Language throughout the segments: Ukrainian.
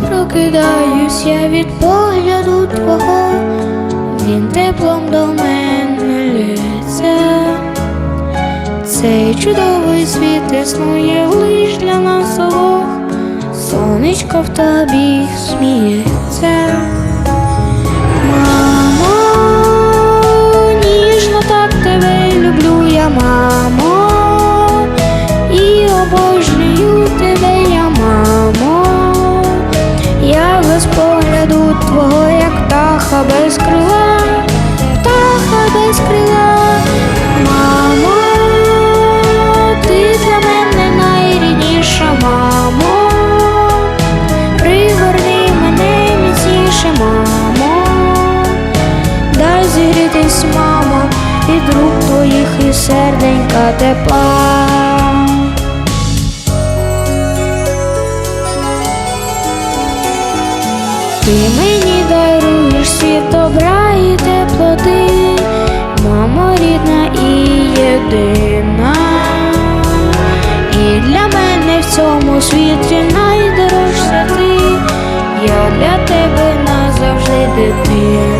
прокидаюсь я від погляду твого, він теплом до мене лється. Цей чудовий світ існує лиш для нас обох, сонечко в тобі сміється. Птаха без крила, птаха без крила, мамо, ти для мене найрідніша, мамо, пригорни мене міцніше, мамо, дай зігрітись, мамо, від рук твоїх і серденька тепла. Ти мені світ добра і теплоти, мамо рідна і єдина. І для мене в цьому світі найдорожча ти, я для тебе назавжди дитина.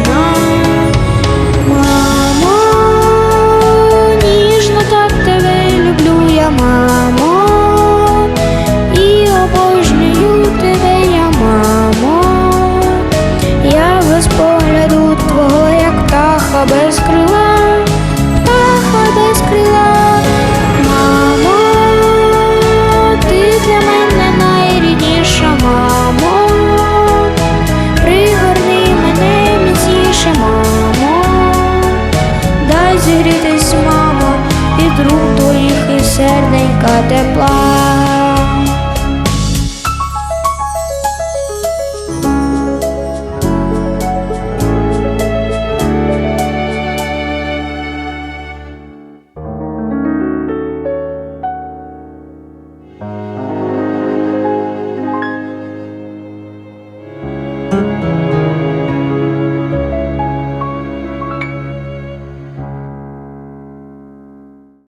Зігрітись, мамо, від рук твоїх і серденька тепла.